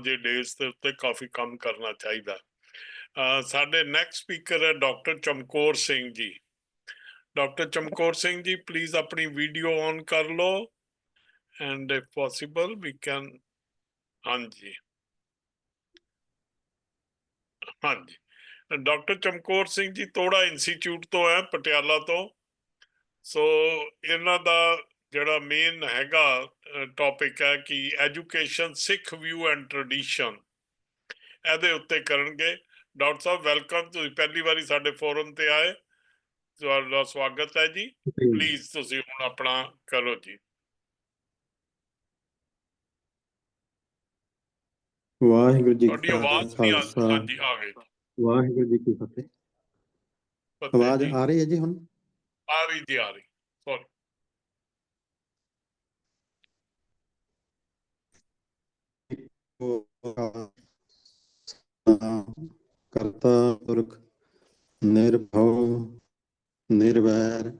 ਜਿਹੇ ਡੇਜ਼ ਦੇ ਉੱਤੇ ਕਾਫੀ ਕੰਮ ਕਰਨਾ ਚਾਹੀਦਾ। ਸਾਡੇ ਨੈਕਸਟ ਸਪੀਕਰ ਹੈ ਡਾਕਟਰ ਚਮਕੌਰ ਸਿੰਘ ਜੀ। ਡਾਕਟਰ ਚਮਕੌਰ ਸਿੰਘ ਜੀ ਪਲੀਜ਼ ਆਪਣੀ ਵੀਡੀਓ ਔਨ ਕਰ ਲਓ and if possible we can ਹਾਂਜੀ। ਹਾਂਜੀ। ਡਾਕਟਰ ਚਮਕੌਰ ਸਿੰਘ ਜੀ ਤੋੜਾ ਇੰਸਟੀਚਿਊਟ ਤੋਂ ਹੈ, ਪਟਿਆਲਾ ਤੋਂ। ਸੋ ਇਹਨਾਂ ਦਾ ਜਿਹੜਾ ਮੇਨ ਹੈਗਾ ਟੌਪਿਕ ਹੈ ਕਿ education Sikh view and tradition ਇਹਦੇ ਉੱਤੇ ਕਰਨਗੇ। ਡਾਕਟਰ ਸਾਹਿਬ ਵੈਲਕਮ ਤੁਸੀਂ ਪਹਿਲੀ ਵਾਰੀ ਸਾਡੇ ਫੋਰਮ ਤੇ ਆਏ। ਤੁਹਾਡਾ ਸਵਾਗਤ ਹੈ ਜੀ। ਪਲੀਜ਼ ਤੁਸੀਂ ਹੁਣ ਆਪਣਾ ਕਰੋ ਜੀ। ਵਾਹਿਗੁਰੂ ਜੀ ਤੁਹਾਡੀ ਆਵਾਜ਼ ਨਹੀਂ ਆ ਖਾਲਸਾ। ਹਾਂਜੀ ਆ ਗਈ। ਵਾਹਿਗੁਰੂ ਜੀ ਕੀ ਫਤਿਹ। ਆਵਾਜ਼। ਆ ਰਹੀ ਹੈ ਜੀ ਹੁਣ? ਆ ਰਹੀ ਜੀ ਆ ਰਹੀ ਸੌਰੀ ਕਰਤਾ ਪੁਰਖ, ਨਿਰਭਉ, ਨਿਰਵੈਰ,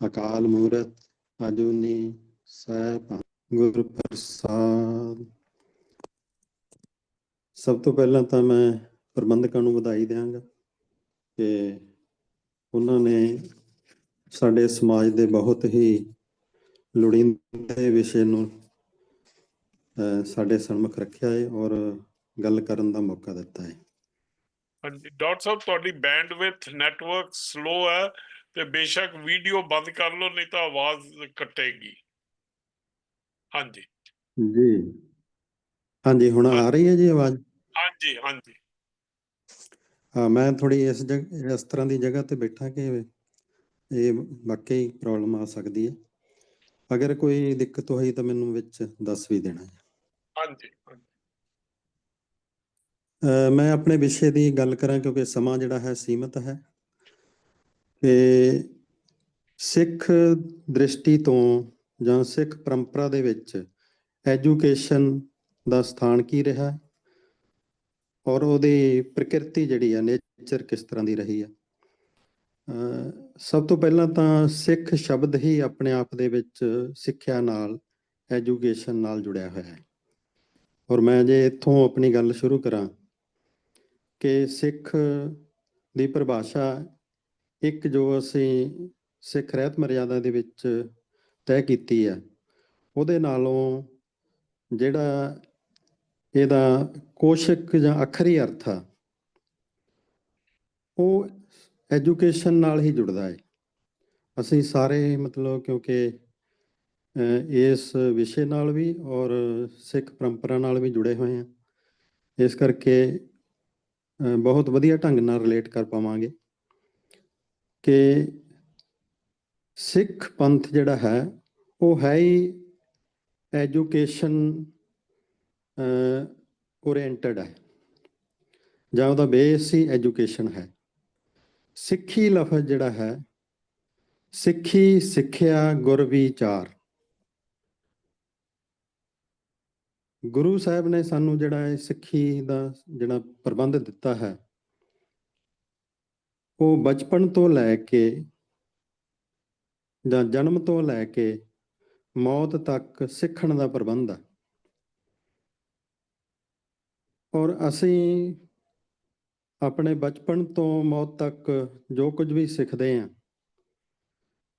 ਅਕਾਲ ਮੂਰਤ, ਅਜੂਨੀ ਸੈਭੰ ਗੁਰ ਪ੍ਰਸਾਦ। ਸਭ ਤੋਂ ਪਹਿਲਾਂ ਤਾਂ ਮੈਂ ਪ੍ਰਬੰਧਕਾਂ ਨੂੰ ਵਧਾਈ ਦਿਆਂਗਾ ਕਿ ਉਹਨਾਂ ਨੇ ਸਾਡੇ ਸਮਾਜ ਦੇ ਬਹੁਤ ਹੀ ਲੋੜੀਂਦੇ ਵਿਸ਼ੇ ਨੂੰ ਸਾਡੇ ਸਨਮੁਖ ਰੱਖਿਆ ਹੈ ਔਰ ਗੱਲ ਕਰਨ ਦਾ ਮੌਕਾ ਦਿੱਤਾ ਹੈ ਹਾਂਜੀ ਡਾਕਟਰ ਸਾਹਿਬ ਤੁਹਾਡੀ ਬੈਂਡਵਿਥ ਨੈਟਵਰਕ ਸਲੋ ਹੈ ਤੇ ਬੇਸ਼ੱਕ ਵੀਡੀਓ ਬੰਦ ਕਰ ਲਓ ਨਹੀਂ ਤਾਂ ਆਵਾਜ਼ ਕੱਟੇਗੀ। ਹਾਂਜੀ। ਜੀ। ਹਾਂਜੀ ਹੁਣ ਆ ਰਹੀ ਹੈ ਜੀ ਆਵਾਜ਼? ਹਾਂਜੀ ਹਾਂਜੀ। ਹਾਂ ਮੈਂ ਥੋੜੀ ਇਸ ਇਸ ਤਰ੍ਹਾਂ ਦੀ ਜਗ੍ਹਾ ਤੇ ਬੈਠਾ ਕਿ ਇਹ ਵਾਕਈ ਪ੍ਰੋਬਲਮ ਆ ਸਕਦੀ ਹੈ। ਅਗਰ ਕੋਈ ਦਿੱਕਤ ਹੋਈ ਤਾਂ ਮੈਨੂੰ ਵਿੱਚ ਦੱਸ ਵੀ ਦੇਣਾ ਹਾਂਜੀ ਮੈਂ ਆਪਣੇ ਵਿਸ਼ੇ ਦੀ ਗੱਲ ਕਰਾਂ ਕਿਉਂਕਿ ਸਮਾਂ ਜਿਹੜਾ ਹੈ ਸੀਮਤ ਹੈ। ਕਿ ਸਿੱਖ ਦ੍ਰਿਸ਼ਟੀ ਤੋਂ ਜਾਂ ਸਿੱਖ ਪਰੰਪਰਾ ਦੇ ਵਿੱਚ ਐਜੂਕੇਸ਼ਨ ਦਾ ਸਥਾਨ ਕੀ ਰਿਹਾ? ਹੈ ਔਰ ਉਹਦੀ ਪ੍ਰਕਿਰਤੀ ਜਿਹੜੀ ਹੈ ਨੇਚਰ ਕਿਸ ਤਰ੍ਹਾਂ ਦੀ ਰਹੀ ਹੈ ਸਭ ਤੋਂ ਪਹਿਲਾਂ ਤਾਂ ਸਿੱਖ ਸ਼ਬਦ ਹੀ ਆਪਣੇ ਆਪ ਦੇ ਵਿੱਚ ਸਿੱਖਿਆ ਨਾਲ, ਐਜੂਕੇਸ਼ਨ ਨਾਲ ਜੁੜਿਆ ਹੋਇਆ ਹੈ। ਔਰ ਮੈਂ ਜੇ ਇੱਥੋਂ ਆਪਣੀ ਗੱਲ ਸ਼ੁਰੂ ਕਰਾਂ ਕਿ ਸਿੱਖ ਦੀ ਪਰਿਭਾਸ਼ਾ ਇੱਕ ਜੋ ਅਸੀਂ ਸਿੱਖ ਰਹਿਤ ਮਰਿਆਦਾ ਦੇ ਵਿੱਚ ਤੈਅ ਕੀਤੀ ਆ ਉਹਦੇ ਨਾਲੋਂ ਜਿਹੜਾ ਇਹਦਾ ਕੋਸ਼ਕ ਜਾਂ ਅੱਖਰੀ ਅਰਥ ਆ, ਉਹ ਐਜੂਕੇਸ਼ਨ ਨਾਲ ਹੀ ਜੁੜਦਾ ਹੈ। ਅਸੀਂ ਸਾਰੇ ਮਤਲਬ ਕਿਉਂਕਿ ਇਸ ਵਿਸ਼ੇ ਨਾਲ ਵੀ ਔਰ ਸਿੱਖ ਪਰੰਪਰਾ ਨਾਲ ਵੀ ਜੁੜੇ ਹੋਏ ਹਾਂ। ਇਸ ਕਰਕੇ ਬਹੁਤ ਵਧੀਆ ਢੰਗ ਨਾਲ ਰਿਲੇਟ ਕਰ ਪਾਵਾਂਗੇ ਕਿ ਸਿੱਖ ਪੰਥ ਜਿਹੜਾ ਹੈ, ਉਹ ਹੈ ਹੀ ਐਜੂਕੇਸ਼ਨ ਓਰੀਐਂਟਡ ਹੈ। ਜਾਂ ਉਹਦਾ ਬੇਸ ਹੀ ਐਜੂਕੇਸ਼ਨ ਹੈ। ਸਿੱਖੀ ਲਫ਼ਜ਼ ਜਿਹੜਾ ਹੈ, ਸਿੱਖੀ ਸਿੱਖਿਆ ਗੁਰ ਵਿਚਾਰ। ਗੁਰੂ ਸਾਹਿਬ ਨੇ ਸਾਨੂੰ ਜਿਹੜਾ ਹੈ ਸਿੱਖੀ ਦਾ ਜਿਹੜਾ ਪ੍ਰਬੰਧ ਦਿੱਤਾ ਹੈ, ਉਹ ਬਚਪਨ ਤੋਂ ਲੈ ਕੇ ਜਾਂ ਜਨਮ ਤੋਂ ਲੈ ਕੇ ਮੌਤ ਤੱਕ ਸਿੱਖਣ ਦਾ ਪ੍ਰਬੰਧ ਹੈ। ਔਰ ਅਸੀਂ ਆਪਣੇ ਬਚਪਨ ਤੋਂ ਮੌਤ ਤੱਕ ਜੋ ਕੁਝ ਵੀ ਸਿੱਖਦੇ ਹਾਂ,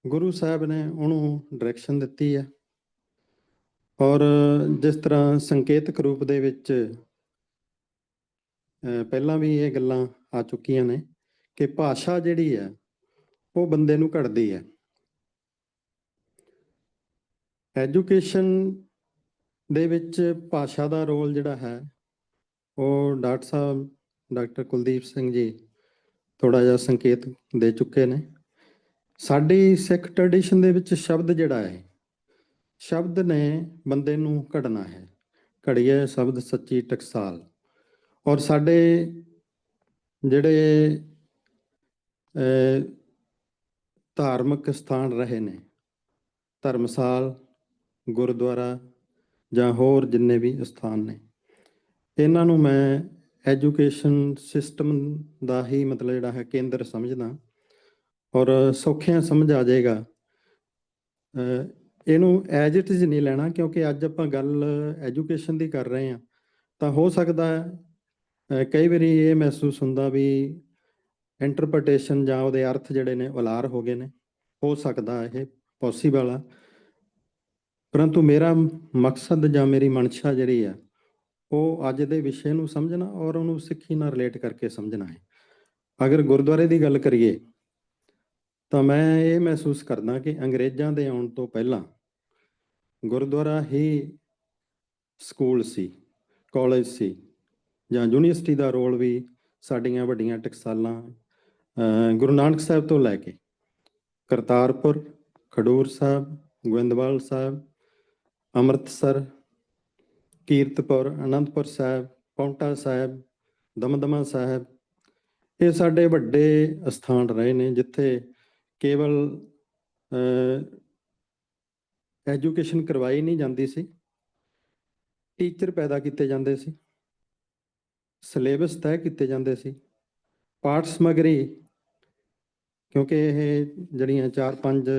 ਗੁਰੂ ਸਾਹਿਬ ਨੇ ਉਹਨੂੰ ਡਾਇਰੈਕਸ਼ਨ ਦਿੱਤੀ ਹੈ। ਔਰ ਜਿਸ ਤਰ੍ਹਾਂ ਸੰਕੇਤਕ ਰੂਪ ਦੇ ਵਿੱਚ ਪਹਿਲਾਂ ਵੀ ਇਹ ਗੱਲਾਂ ਆ ਚੁੱਕੀਆਂ ਨੇ ਕਿ ਭਾਸ਼ਾ ਜਿਹੜੀ ਹੈ, ਉਹ ਬੰਦੇ ਨੂੰ ਘੜਦੀ ਹੈ। ਐਜੂਕੇਸ਼ਨ ਦੇ ਵਿੱਚ ਭਾਸ਼ਾ ਦਾ ਰੋਲ ਜਿਹੜਾ ਹੈ, ਉਹ ਡਾਕਟਰ ਸਾਹਿਬ, ਡਾਕਟਰ ਕੁਲਦੀਪ ਸਿੰਘ ਜੀ ਥੋੜਾ ਜਿਹਾ ਸੰਕੇਤ ਦੇ ਚੁੱਕੇ ਨੇ। ਸਾਡੀ ਸਿੱਖ ਟ੍ਰੈਡੀਸ਼ਨ ਦੇ ਵਿੱਚ ਸ਼ਬਦ ਜਿਹੜਾ ਹੈ ਸ਼ਬਦ ਨੇ ਬੰਦੇ ਨੂੰ ਘੜਨਾ ਹੈ। ਘੜੀਏ ਸ਼ਬਦ ਸੱਚੀ ਟਕਸਾਲ। ਔਰ ਸਾਡੇ ਜਿਹੜੇ ਧਾਰਮਿਕ ਸਥਾਨ ਰਹੇ ਨੇ, ਧਰਮਸਾਲ, ਗੁਰਦੁਆਰਾ ਜਾਂ ਹੋਰ ਜਿੰਨੇ ਵੀ ਸਥਾਨ ਨੇ, ਇਹਨਾਂ ਨੂੰ ਮੈਂ ਐਜੂਕੇਸ਼ਨ ਸਿਸਟਮ ਦਾ ਹੀ ਮਤਲਬ ਜਿਹੜਾ ਹੈ ਕੇਂਦਰ ਸਮਝਦਾ। ਔਰ ਸੌਖਿਆਂ ਸਮਝ ਆ ਜਾਏਗਾ। ਇਹਨੂੰ ਐਜ ਇਟ ਇਜ਼ ਨਹੀਂ ਲੈਣਾ ਕਿਉਂਕਿ ਅੱਜ ਆਪਾਂ ਗੱਲ ਐਜੂਕੇਸ਼ਨ ਦੀ ਕਰ ਰਹੇ ਹਾਂ। ਤਾਂ ਹੋ ਸਕਦਾ ਹੈ ਕਈ ਵਾਰੀ ਇਹ ਮਹਿਸੂਸ ਹੁੰਦਾ ਵੀ ਇੰਟਰਪ੍ਰੀਟੇਸ਼ਨ ਜਾਂ ਉਹਦੇ ਅਰਥ ਜਿਹੜੇ ਨੇ ਉਲਾਰ ਹੋ ਗਏ ਨੇ। ਹੋ ਸਕਦਾ ਇਹ ਪੋਸੀਬਲ ਆ। ਪਰੰਤੂ ਮੇਰਾ ਮਕਸਦ ਜਾਂ ਮੇਰੀ ਮਨਸ਼ਾ ਜਿਹੜੀ ਆ, ਉਹ ਅੱਜ ਦੇ ਵਿਸ਼ੇ ਨੂੰ ਸਮਝਣਾ ਔਰ ਉਹਨੂੰ ਸਿੱਖੀ ਨਾਲ ਰਿਲੇਟ ਕਰਕੇ ਸਮਝਣਾ ਹੈ। ਅਗਰ ਗੁਰਦੁਆਰੇ ਦੀ ਗੱਲ ਕਰੀਏ, ਤਾਂ ਮੈਂ ਇਹ ਮਹਿਸੂਸ ਕਰਦਾ ਕਿ ਅੰਗਰੇਜ਼ਾਂ ਦੇ ਆਉਣ ਤੋਂ ਪਹਿਲਾਂ ਗੁਰਦੁਆਰਾ ਹੀ ਸਕੂਲ ਸੀ, ਕਾਲਜ ਸੀ, ਜਾਂ ਯੂਨੀਵਰਸਿਟੀ ਦਾ ਰੋਲ ਵੀ ਸਾਡੀਆਂ ਵੱਡੀਆਂ ਟਕਸਾਲਾਂ ਗੁਰੂ ਨਾਨਕ ਸਾਹਿਬ ਤੋਂ ਲੈ ਕੇ ਕਰਤਾਰਪੁਰ, ਖਡੂਰ ਸਾਹਿਬ, ਗੋਇੰਦਵਾਲ ਸਾਹਿਬ, ਅੰਮ੍ਰਿਤਸਰ, ਕੀਰਤਪੁਰ, ਅਨੰਦਪੁਰ ਸਾਹਿਬ, ਪੌਂਟਾ ਸਾਹਿਬ, ਦਮਦਮਾ ਸਾਹਿਬ, ਇਹ ਸਾਡੇ ਵੱਡੇ ਸਥਾਨ ਰਹੇ ਨੇ, ਜਿੱਥੇ ਕੇਵਲ ਐਜੂਕੇਸ਼ਨ ਕਰਵਾਈ ਨਹੀਂ ਜਾਂਦੀ ਸੀ। ਟੀਚਰ ਪੈਦਾ ਕੀਤੇ ਜਾਂਦੇ ਸੀ। ਸਿਲੇਬਸ ਤੈਅ ਕੀਤੇ ਜਾਂਦੇ ਸੀ। ਪਾਠ ਸਮਗਰੀ ਕਿਉਂਕਿ ਇਹ ਜਿਹੜੀਆਂ ਚਾਰ ਪੰਜ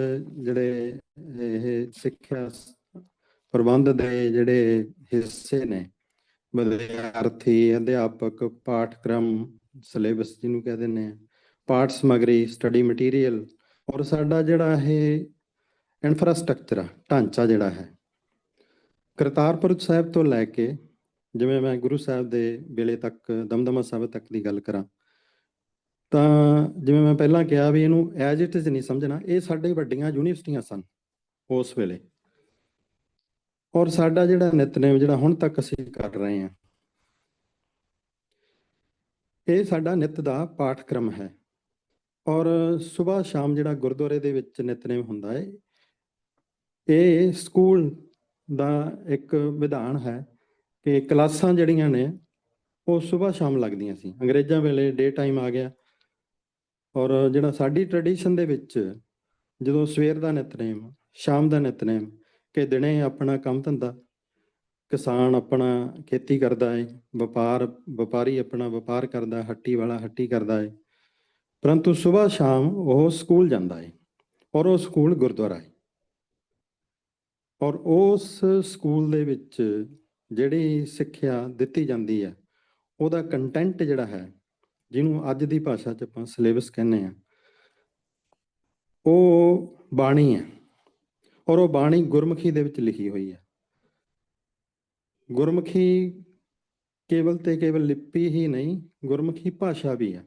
ਜਿਹੜੇ ਇਹ ਸਿੱਖਿਆ ਪ੍ਰਬੰਧ ਦੇ ਜਿਹੜੇ ਹਿੱਸੇ ਨੇ, ਵਿਦਿਆਰਥੀ, ਅਧਿਆਪਕ, ਪਾਠਕ੍ਰਮ ਸਿਲੇਬਸ ਜਿਹਨੂੰ ਕਹਿ ਦਿੰਦੇ ਪਾਠ ਸਮਗਰੀ ਸਟੱਡੀ ਮਟੀਰੀਅਲ ਔਰ ਸਾਡਾ ਜਿਹੜਾ ਇਹ ਇਨਫਰਾਸਟ੍ਰਕਚਰ ਆ, ਢਾਂਚਾ ਜਿਹੜਾ ਹੈ। ਕਰਤਾਰਪੁਰ ਸਾਹਿਬ ਤੋਂ ਲੈ ਕੇ ਜਿਵੇਂ ਮੈਂ ਗੁਰੂ ਸਾਹਿਬ ਦੇ ਵੇਲੇ ਤੱਕ, ਦਮਦਮਾ ਸਾਹਿਬ ਤੱਕ ਦੀ ਗੱਲ ਕਰਾਂ, ਤਾਂ ਜਿਵੇਂ ਮੈਂ ਪਹਿਲਾਂ ਕਿਹਾ ਵੀ ਇਹਨੂੰ ਐਜ ਇਟ ਇਜ਼ ਨਹੀਂ ਸਮਝਣਾ, ਇਹ ਸਾਡੇ ਵੱਡੀਆਂ ਯੂਨੀਵਰਸਿਟੀਆਂ ਸਨ ਉਸ ਵੇਲੇ। ਔਰ ਸਾਡਾ ਜਿਹੜਾ ਨਿਤਨੇਮ ਜਿਹੜਾ ਹੁਣ ਤੱਕ ਅਸੀਂ ਕਰ ਰਹੇ ਹਾਂ, ਇਹ ਸਾਡਾ ਨਿਤ ਦਾ ਪਾਠਕ੍ਰਮ ਹੈ। ਔਰ ਸਵੇਰ ਸ਼ਾਮ ਜਿਹੜਾ ਗੁਰਦੁਆਰੇ ਦੇ ਵਿੱਚ ਨਿਤਨੇਮ ਹੁੰਦਾ ਹੈ ਇਹ ਸਕੂਲ ਦਾ ਇੱਕ ਵਿਧਾਨ ਹੈ ਕਿ ਕਲਾਸਾਂ ਜਿਹੜੀਆਂ ਨੇ ਉਹ ਸਵੇਰ ਸ਼ਾਮ ਲੱਗਦੀਆਂ ਸੀ। ਅੰਗਰੇਜ਼ਾਂ ਵੇਲੇ ਡੇ ਟਾਈਮ ਆ ਗਿਆ ਔਰ ਜਿਹੜਾ ਸਾਡੀ ਟ੍ਰੈਡੀਸ਼ਨ ਦੇ ਵਿੱਚ ਜਦੋਂ ਸਵੇਰ ਦਾ ਨਿਤਨੇਮ, ਸ਼ਾਮ ਦਾ ਨਿਤਨੇਮ ਕਿ ਦਿਨੇ ਆਪਣਾ ਕੰਮ ਧੰਦਾ, ਕਿਸਾਨ ਆਪਣਾ ਖੇਤੀ ਕਰਦਾ ਹੈ ਵਪਾਰ, ਵਪਾਰੀ ਆਪਣਾ ਵਪਾਰ ਕਰਦਾ, ਹੱਟੀ ਵਾਲਾ ਹੱਟੀ ਕਰਦਾ ਹੈ ਪਰੰਤੂ ਸਵੇਰ ਸ਼ਾਮ ਉਹ ਸਕੂਲ ਜਾਂਦਾ ਹੈ ਔਰ ਉਹ ਸਕੂਲ ਗੁਰਦੁਆਰਾ ਹੈ ਔਰ ਉਸ ਸਕੂਲ ਦੇ ਵਿੱਚ ਜਿਹੜੀ ਸਿੱਖਿਆ ਦਿੱਤੀ ਜਾਂਦੀ ਹੈ, ਉਹਦਾ ਕੰਟੈਂਟ ਜਿਹੜਾ ਹੈ, ਜਿਹਨੂੰ ਅੱਜ ਦੀ ਭਾਸ਼ਾ 'ਚ ਆਪਾਂ ਸਿਲੇਬਸ ਕਹਿੰਦੇ ਆ ਉਹ ਬਾਣੀ ਹੈ ਔਰ ਉਹ ਬਾਣੀ ਗੁਰਮੁਖੀ ਦੇ ਵਿੱਚ ਲਿਖੀ ਹੋਈ ਹੈ। ਗੁਰਮੁਖੀ ਕੇਵਲ ਤੇ ਕੇਵਲ ਲਿਪੀ ਹੀ ਨਹੀਂ, ਗੁਰਮੁਖੀ ਭਾਸ਼ਾ ਵੀ ਹੈ।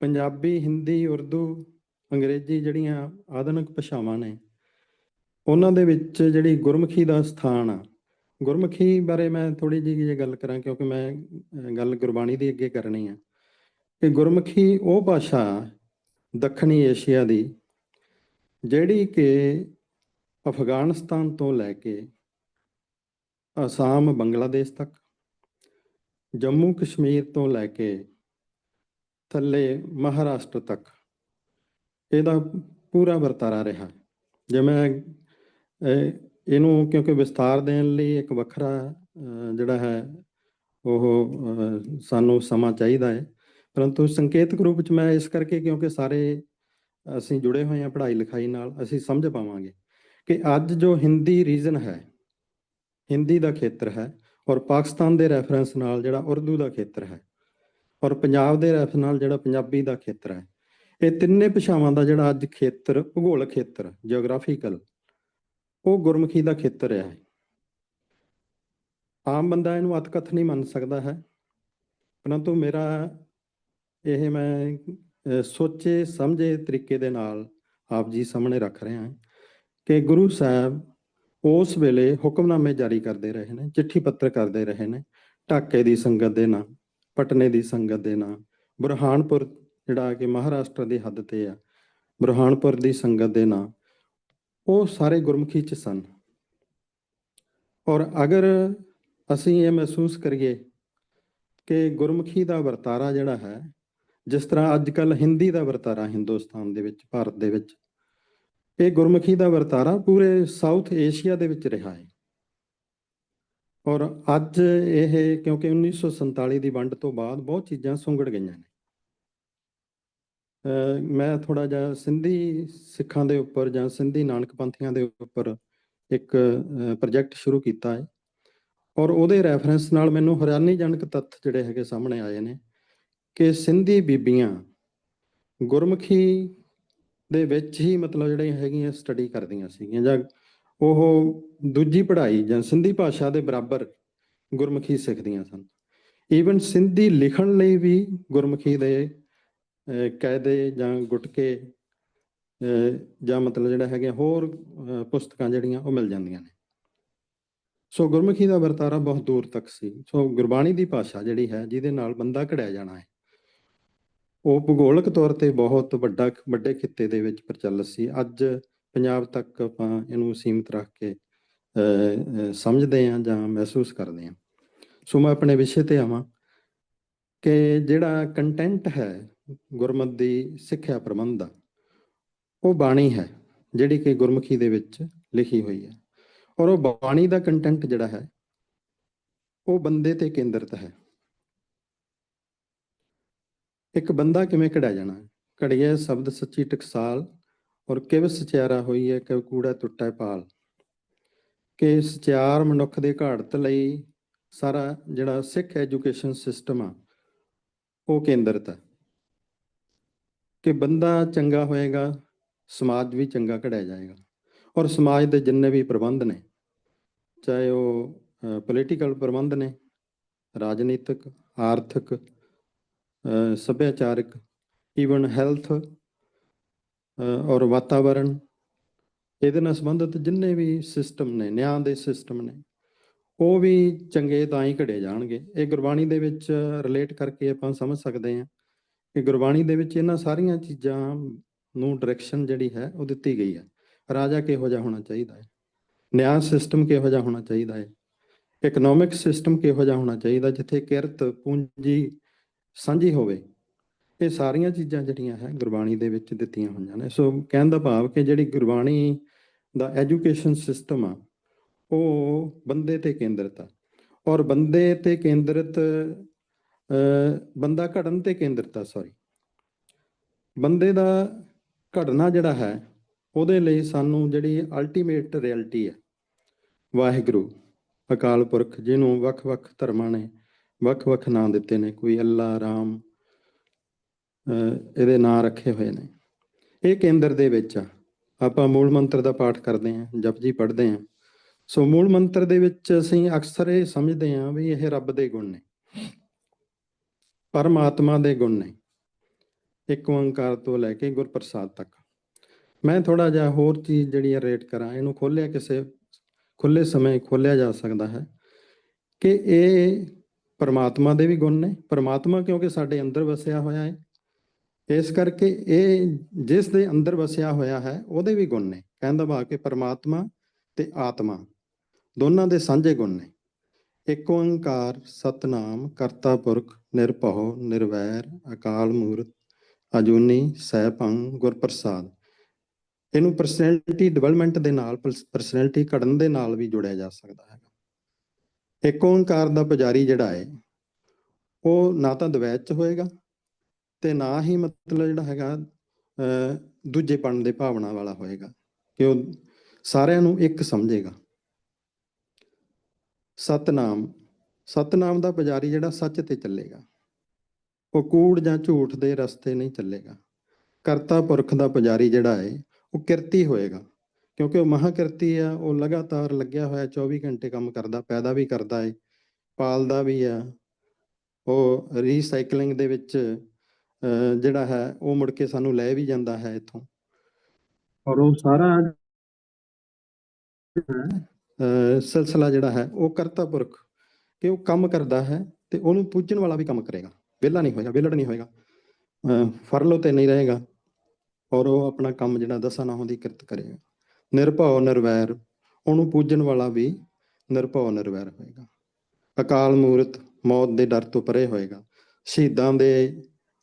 ਪੰਜਾਬੀ, ਹਿੰਦੀ, ਉਰਦੂ ਅੰਗਰੇਜ਼ੀ ਜਿਹੜੀਆਂ ਆਧੁਨਿਕ ਭਾਸ਼ਾਵਾਂ ਨੇ, ਉਹਨਾਂ ਦੇ ਵਿੱਚ ਜਿਹੜੀ ਗੁਰਮੁਖੀ ਦਾ ਸਥਾਨ ਆ, ਗੁਰਮੁਖੀ ਬਾਰੇ ਮੈਂ ਥੋੜੀ ਜਿਹੀ ਜੇ ਗੱਲ ਕਰਾਂ, ਕਿਉਂਕਿ ਮੈਂ ਗੱਲ ਗੁਰਬਾਣੀ ਦੀ ਅੱਗੇ ਕਰਨੀ ਆ, ਕਿ ਗੁਰਮੁਖੀ ਉਹ ਭਾਸ਼ਾ ਦੱਖਣੀ ਏਸ਼ੀਆ ਦੀ, ਜਿਹੜੀ ਕਿ ਅਫਗਾਨਿਸਤਾਨ ਤੋਂ ਲੈ ਕੇ ਅਸਾਮ, ਬੰਗਲਾਦੇਸ਼ ਤੱਕ, ਜੰਮੂ ਕਸ਼ਮੀਰ ਤੋਂ ਲੈ ਕੇ ਥੱਲੇ ਮਹਾਰਾਸ਼ਟਰ ਤੱਕ ਇਹਦਾ ਪੂਰਾ ਵਰਤਾਰਾ ਰਿਹਾ। ਜਿਵੇਂ ਅਹ, ਇਹਨੂੰ ਕਿਉਂਕਿ ਵਿਸਥਾਰ ਦੇਣ ਲਈ ਇੱਕ ਵੱਖਰਾ ਜਿਹੜਾ ਹੈ ਉਹ ਸਾਨੂੰ ਸਮਾਂ ਚਾਹੀਦਾ ਹੈ। ਪਰੰਤੂ ਸੰਕੇਤਕ ਰੂਪ ਚ ਮੈਂ ਇਸ ਕਰਕੇ ਕਿਉਂਕਿ ਸਾਰੇ ਅਸੀਂ ਜੁੜੇ ਹੋਏ ਹਾਂ ਪੜ੍ਹਾਈ ਲਿਖਾਈ ਨਾਲ ਅਸੀਂ ਸਮਝ ਪਾਵਾਂਗੇ ਕਿ ਅੱਜ ਜੋ ਹਿੰਦੀ ਰੀਜਨ ਹੈ ਹਿੰਦੀ ਦਾ ਖੇਤਰ ਹੈ ਔਰ ਪਾਕਿਸਤਾਨ ਦੇ ਰੈਫਰੈਂਸ ਨਾਲ ਜਿਹੜਾ ਉਰਦੂ ਦਾ ਖੇਤਰ ਹੈ ਔਰ ਪੰਜਾਬ ਦੇ ਰੈਫਰੈਂਸ ਨਾਲ ਜਿਹੜਾ ਪੰਜਾਬੀ ਦਾ ਖੇਤਰ ਹੈ ਇਹ ਤਿੰਨੇ ਭਾਸ਼ਾਵਾਂ ਦਾ ਜਿਹੜਾ ਅੱਜ ਖੇਤਰ, ਭੂਗੋਲ ਖੇਤਰ ਜਿਓਗ੍ਰਾਫੀਕਲ ਉਹ ਗੁਰਮੁਖੀ ਦਾ ਖੇਤਰ ਹੈ ਆਮ ਬੰਦਾ ਇਹਨੂੰ ਅਤਕਥ ਨਹੀਂ ਮੰਨ ਸਕਦਾ ਹੈ। ਪਰੰਤੂ ਮੇਰਾ ਇਹ ਮੈਂ ਸੋਚੇ, ਸਮਝੇ ਤਰੀਕੇ ਦੇ ਨਾਲ ਆਪ ਜੀ ਸਾਹਮਣੇ ਰੱਖ ਰਿਹਾ ਹਾਂ ਕਿ ਗੁਰੂ ਸਾਹਿਬ ਉਸ ਵੇਲੇ ਹੁਕਮਨਾਮੇ ਜਾਰੀ ਕਰਦੇ ਰਹੇ ਨੇ, ਚਿੱਠੀ ਪੱਤਰ ਕਰਦੇ ਰਹੇ ਨੇ, ਢਾਕੇ ਦੀ ਸੰਗਤ ਦੇ ਨਾਂ, ਪਟਨੇ ਦੀ ਸੰਗਤ ਦੇ ਨਾਂ, ਬੁਰਹਾਨਪੁਰ ਜਿਹੜਾ ਕਿ ਮਹਾਰਾਸ਼ਟਰ ਦੀ ਹੱਦ ਤੇ ਆ ਬੁਰਹਾਨਪੁਰ ਦੀ ਸੰਗਤ ਦੇ ਨਾਂ, ਉਹ ਸਾਰੇ ਗੁਰਮੁਖੀ ਚ ਸਨ। ਔਰ ਅਗਰ ਅਸੀਂ ਇਹ ਮਹਿਸੂਸ ਕਰੀਏ ਕਿ ਗੁਰਮੁਖੀ ਦਾ ਵਰਤਾਰਾ ਜਿਹੜਾ ਹੈ, ਜਿਸ ਤਰ੍ਹਾਂ ਅੱਜ ਕੱਲ ਹਿੰਦੀ ਦਾ ਵਰਤਾਰਾ ਹਿੰਦੁਸਤਾਨ ਦੇ ਵਿੱਚ, ਭਾਰਤ ਦੇ ਵਿੱਚ, ਇਹ ਗੁਰਮੁਖੀ ਦਾ ਵਰਤਾਰਾ ਪੂਰੇ ਸਾਊਥ ਏਸ਼ੀਆ ਦੇ ਵਿੱਚ ਰਿਹਾ ਹੈ। ਔਰ ਅੱਜ ਇਹ ਕਿਉਂਕਿ 1947 ਦੀ ਵੰਡ ਤੋਂ ਬਾਅਦ ਬਹੁਤ ਚੀਜ਼ਾਂ ਸੁੰਗੜ ਗਈਆਂ ਨੇ। ਮੈਂ ਥੋੜਾ ਜਿਹਾ ਸਿੰਧੀ ਸਿੱਖਾਂ ਦੇ ਉੱਪਰ ਜਾਂ ਸਿੰਧੀ ਨਾਨਕ ਪੰਥੀਆਂ ਦੇ ਉੱਪਰ ਇੱਕ ਪ੍ਰੋਜੈਕਟ ਸ਼ੁਰੂ ਕੀਤਾ ਹੈ। ਔਰ ਉਹਦੇ ਰੈਫਰੈਂਸ ਨਾਲ ਮੈਨੂੰ ਹੈਰਾਨੀਜਨਕ ਤੱਥ ਜਿਹੜੇ ਹੈਗੇ ਸਾਹਮਣੇ ਆਏ ਨੇ ਕਿ ਸਿੰਧੀ ਬੀਬੀਆਂ ਗੁਰਮੁਖੀ ਦੇ ਵਿੱਚ ਹੀ ਮਤਲਬ ਜਿਹੜੀਆਂ ਹੈਗੀਆਂ ਸਟੱਡੀ ਕਰਦੀਆਂ ਸੀਗੀਆਂ ਜਾਂ ਉਹ ਦੂਜੀ ਪੜ੍ਹਾਈ ਜਾਂ ਸਿੰਧੀ ਭਾਸ਼ਾ ਦੇ ਬਰਾਬਰ ਗੁਰਮੁਖੀ ਸਿੱਖਦੀਆਂ ਸਨ। ਈਵਨ ਸਿੰਧੀ ਲਿਖਣ ਲਈ ਵੀ ਗੁਰਮੁਖੀ ਦੇ ਕਾਇਦੇ ਜਾਂ ਗੁਟਕੇ ਜਾਂ ਮਤਲਬ ਜਿਹੜਾ ਹੈਗੇ ਹੋਰ ਪੁਸਤਕਾਂ ਜਿਹੜੀਆਂ ਉਹ ਮਿਲ ਜਾਂਦੀਆਂ ਨੇ। ਸੋ ਗੁਰਮੁਖੀ ਦਾ ਵਰਤਾਰਾ ਬਹੁਤ ਦੂਰ ਤੱਕ ਸੀ। ਸੋ ਗੁਰਬਾਣੀ ਦੀ ਭਾਸ਼ਾ ਜਿਹੜੀ ਹੈ, ਜਿਹਦੇ ਨਾਲ ਬੰਦਾ ਘੜਿਆ ਜਾਣਾ ਹੈ, ਉਹ ਭੂਗੋਲਿਕ ਤੌਰ ਤੇ ਬਹੁਤ ਵੱਡਾ ਵੱਡੇ ਖਿੱਤੇ ਦੇ ਵਿੱਚ ਪ੍ਰਚਲਿਤ ਸੀ। ਅੱਜ ਪੰਜਾਬ ਤੱਕ ਆਪਾਂ ਇਹਨੂੰ ਸੀਮਿਤ ਰੱਖ ਕੇ ਸਮਝਦੇ ਹਾਂ ਜਾਂ ਮਹਿਸੂਸ ਕਰਦੇ ਹਾਂ। ਸੋ ਮੈਂ ਆਪਣੇ ਵਿਸ਼ੇ ਤੇ ਆਵਾਂ। ਕਿ ਜਿਹੜਾ ਕੰਟੈਂਟ ਹੈ ਗੁਰਮਤ ਦੀ ਸਿੱਖਿਆ ਪ੍ਰਬੰਧ ਦਾ ਉਹ ਬਾਣੀ ਹੈ, ਜਿਹੜੀ ਕਿ ਗੁਰਮੁਖੀ ਦੇ ਵਿੱਚ ਲਿਖੀ ਹੋਈ ਹੈ। ਔਰ ਉਹ ਬਾਣੀ ਦਾ ਕੰਟੈਂਟ ਜਿਹੜਾ ਹੈ, ਉਹ ਬੰਦੇ ਤੇ ਕੇਂਦਰਿਤ ਹੈ। ਇੱਕ ਬੰਦਾ ਕਿਵੇਂ ਘੜਿਆ ਜਾਣਾ? ਘੜੀਏ ਸ਼ਬਦ ਸੱਚੀ ਟਕਸਾਲ, ਔਰ ਕਿਵ ਸਚਿਆਰਾ ਹੋਈ ਹੈ ਕਿਵ ਕੂੜਾ ਟੁੱਟਾ ਪਾਲ ਕਿ ਸਚਿਆਰ ਮਨੁੱਖ ਦੇ ਘਾੜਤ ਲਈ ਸਾਰਾ ਜਿਹੜਾ ਸਿੱਖ ਐਜੂਕੇਸ਼ਨ ਸਿਸਟਮ ਆ ਉਹ ਕੇਂਦਰਿਤ ਹੈ ਕਿ ਬੰਦਾ ਚੰਗਾ ਹੋਏਗਾ, ਸਮਾਜ ਵੀ ਚੰਗਾ ਘੜਿਆ ਜਾਏਗਾ। ਔਰ ਸਮਾਜ ਦੇ ਜਿੰਨੇ ਵੀ ਪ੍ਰਬੰਧ ਨੇ, ਚਾਹੇ ਉਹ ਪੋਲੀਟੀਕਲ ਪ੍ਰਬੰਧ ਨੇ, ਰਾਜਨੀਤਿਕ, ਆਰਥਿਕ ਸੱਭਿਆਚਾਰਕ ਈਵਨ ਹੈਲਥ ਔਰ ਵਾਤਾਵਰਣ, ਇਹਦੇ ਨਾਲ ਸੰਬੰਧਿਤ ਜਿੰਨੇ ਵੀ ਸਿਸਟਮ ਨੇ, ਨਿਆਂ ਦੇ ਸਿਸਟਮ ਨੇ ਉਹ ਵੀ ਚੰਗੇ ਤਾਂ ਹੀ ਘੜੇ ਜਾਣਗੇ। ਇਹ ਗੁਰਬਾਣੀ ਦੇ ਵਿੱਚ ਰਿਲੇਟ ਕਰਕੇ ਆਪਾਂ ਸਮਝ ਸਕਦੇ ਹਾਂ ਕਿ ਗੁਰਬਾਣੀ ਦੇ ਵਿੱਚ ਇਹਨਾਂ ਸਾਰੀਆਂ ਚੀਜ਼ਾਂ ਨੂੰ ਡਾਇਰੈਕਸ਼ਨ ਜਿਹੜੀ ਹੈ ਉਹ ਦਿੱਤੀ ਗਈ ਹੈ। ਰਾਜਾ ਕਿਹੋ ਜਿਹਾ ਹੋਣਾ ਚਾਹੀਦਾ ਹੈ? ਨਿਆਂ ਸਿਸਟਮ ਕਿਹੋ ਜਿਹਾ ਹੋਣਾ ਚਾਹੀਦਾ ਹੈ? ਇਕਨੋਮਿਕ ਸਿਸਟਮ ਕਿਹੋ ਜਿਹਾ ਹੋਣਾ ਚਾਹੀਦਾ ਜਿੱਥੇ ਕਿਰਤ, ਪੂੰਜੀ, ਸਾਂਝੀ ਹੋਵੇ। ਇਹ ਸਾਰੀਆਂ ਚੀਜ਼ਾਂ ਜਿਹੜੀਆਂ ਹੈ ਗੁਰਬਾਣੀ ਦੇ ਵਿੱਚ ਦਿੱਤੀਆਂ ਹੋਈਆਂ ਨੇ। ਸੋ ਕਹਿਣ ਦਾ ਭਾਵ ਕਿ ਜਿਹੜੀ ਗੁਰਬਾਣੀ ਦਾ ਐਜੂਕੇਸ਼ਨ ਸਿਸਟਮ ਆ ਉਹ ਬੰਦੇ ਤੇ ਕੇਂਦਰਿਤ ਆ। ਔਰ ਬੰਦੇ ਤੇ ਕੇਂਦਰਿਤ ਬੰਦਾ ਘੜਨ ਤੇ ਕੇਂਦਰਿਤ ਆ ਸੌਰੀ ਬੰਦੇ ਦਾ ਘੜਨਾ ਜਿਹੜਾ ਹੈ, ਉਹਦੇ ਲਈ ਸਾਨੂੰ ਜਿਹੜੀ ਅਲਟੀਮੇਟ ਰਿਐਲਿਟੀ ਹੈ ਵਾਹਿਗੁਰੂ, ਅਕਾਲ ਪੁਰਖ, ਜਿਹਨੂੰ ਵੱਖ-ਵੱਖ ਧਰਮਾਂ ਨੇ, ਵੱਖ-ਵੱਖ ਨਾਂ ਦਿੱਤੇ ਨੇ, ਕੋਈ ਅੱਲਾ, ਰਾਮ ਇਹਦੇ ਨਾਂ ਰੱਖੇ ਹੋਏ ਨੇ। ਇਹ ਕੇਂਦਰ ਦੇ ਵਿੱਚ ਆ। ਆਪਾਂ ਮੂਲ ਮੰਤਰ ਦਾ ਪਾਠ ਕਰਦੇ ਹਾਂ ਜਪਜੀ ਪੜ੍ਹਦੇ ਹਾਂ। ਸੋ ਮੂਲ ਮੰਤਰ ਦੇ ਵਿੱਚ ਅਸੀਂ ਅਕਸਰ ਇਹ ਸਮਝਦੇ ਹਾਂ ਵੀ ਇਹ ਰੱਬ ਦੇ ਗੁਣ ਨੇ, ਪਰਮਾਤਮਾ ਦੇ ਗੁਣ ਨੇ, ਇੱਕ ਓੰਕਾਰ ਤੋਂ ਲੈ ਕੇ ਗੁਰਪ੍ਰਸਾਦ ਤੱਕ। ਮੈਂ ਥੋੜਾ ਜਿਹਾ ਹੋਰ ਚੀਜ਼ ਜਿਹੜੀ ਹੈ ਰੇਟ ਕਰਾਂ, ਇਹਨੂੰ ਖੋਲਿਆ ਕਿਸੇ ਖੁੱਲੇ ਸਮੇਂ ਖੋਲਿਆ ਜਾ ਸਕਦਾ ਹੈ ਕਿ ਇਹ ਪਰਮਾਤਮਾ ਦੇ ਵੀ ਗੁਣ ਨੇ। ਪਰਮਾਤਮਾ ਕਿਉਂਕਿ ਸਾਡੇ ਅੰਦਰ ਵਸਿਆ ਹੋਇਆ ਹੈ, ਇਸ ਕਰਕੇ ਇਹ ਜਿਸ ਦੇ ਅੰਦਰ ਵਸਿਆ ਹੋਇਆ ਹੈ, ਉਹਦੇ ਵੀ ਗੁਣ ਨੇ। ਕਹਿੰਦਾ ਭਾਵ ਕਿ ਪਰਮਾਤਮਾ ਤੇ ਆਤਮਾ। ਦੋਨਾਂ ਦੇ ਸਾਂਝੇ ਗੁਣ ਨੇ। ਇੱਕ ਓੰਕਾਰ, ਸਤਨਾਮ, ਕਰਤਾ ਪੁਰਖ, ਨਿਰਭਉ, ਨਿਰਵੈਰ, ਅਕਾਲ ਮੂਰਤ, ਅਜੂਨੀ, ਸੈਭੰ, ਗੁਰਪ੍ਰਸਾਦ। ਇਹਨੂੰ ਪਰਸਨੈਲਿਟੀ ਡਿਵੈਲਪਮੈਂਟ ਦੇ ਨਾਲ ਪਰਸਨੈਲਿਟੀ ਘੜਨ ਦੇ ਨਾਲ ਵੀ ਜੋੜਿਆ ਜਾ ਸਕਦਾ ਹੈਗਾ। ਇੱਕ ਓੰਕਾਰ ਦਾ ਪੁਜਾਰੀ ਜਿਹੜਾ ਹੈ ਉਹ ਨਾ ਤਾਂ ਦਵੈਤ ਚ ਹੋਏਗਾ ਤੇ ਨਾ ਹੀ ਮਤਲਬ ਜਿਹੜਾ ਹੈਗਾ ਦੂਜੇਪਣ ਦੇ ਭਾਵਨਾ ਵਾਲਾ ਹੋਏਗਾ ਕਿ ਉਹ ਸਾਰਿਆਂ ਨੂੰ ਇੱਕ ਸਮਝੇਗਾ। ਸਤਨਾਮ। ਸਤਨਾਮ ਦਾ ਪੁਜਾਰੀ ਜਿਹੜਾ ਸੱਚ ਤੇ ਚੱਲੇਗਾ। ਉਹ ਕੂੜ ਜਾਂ ਝੂਠ ਦੇ ਰਸਤੇ ਨਹੀਂ ਚੱਲੇਗਾ। ਕਰਤਾ ਪੁਰਖ ਦਾ ਪੁਜਾਰੀ ਜਿਹੜਾ ਹੈ ਉਹ ਕਿਰਤੀ ਹੋਏਗਾ। ਕਿਉਂਕਿ ਉਹ ਮਹਾਕਿਰਤੀ ਆ ਉਹ ਲਗਾਤਾਰ ਲੱਗਿਆ ਹੋਇਆ 24 ਘੰਟੇ ਕੰਮ ਕਰਦਾ ਪੈਦਾ ਵੀ ਕਰਦਾ ਹੈ ਪਾਲਦਾ ਵੀ ਆ। ਉਹ ਰੀਸਾਈਕਲਿੰਗ ਦੇ ਵਿੱਚ ਅਹ, ਜਿਹੜਾ ਹੈ ਉਹ ਮੁੜ ਕੇ ਸਾਨੂੰ ਲੈ ਵੀ ਜਾਂਦਾ ਹੈ ਇੱਥੋਂ। ਔਰ ਉਹ ਸਾਰਾ ਸਿਲਸਿਲਾ ਜਿਹੜਾ ਹੈ, ਉਹ ਕਰਤਾ ਪੁਰਖ ਕਿ ਉਹ ਕੰਮ ਕਰਦਾ ਹੈ ਤੇ ਉਹਨੂੰ ਪੂਜਣ ਵਾਲਾ ਵੀ ਕੰਮ ਕਰੇਗਾ। ਵਿਹਲਾ ਨਹੀਂ ਹੋਏਗਾ, ਵਿਹਲੜ ਨਹੀਂ ਹੋਏਗਾ। ਫਰਲੋ ਤੇ ਨਹੀਂ ਰਹੇਗਾ ਔਰ ਉਹ ਆਪਣਾ ਕੰਮ ਜਿਹੜਾ ਦਸਾਂ ਨਾ ਦੀ ਕਿਰਤ ਕਰੇਗਾ। ਨਿਰਭਉ ਨਿਰਵੈਰ, ਉਹਨੂੰ ਪੂਜਣ ਵਾਲਾ ਵੀ ਨਿਰਭਉ ਨਿਰਵੈਰ ਹੋਏਗਾ। ਅਕਾਲ ਮੂਰਤ ਮੌਤ ਦੇ ਡਰ ਤੋਂ ਪਰੇ ਹੋਏਗਾ। ਸ਼ਹੀਦਾਂ ਦੇ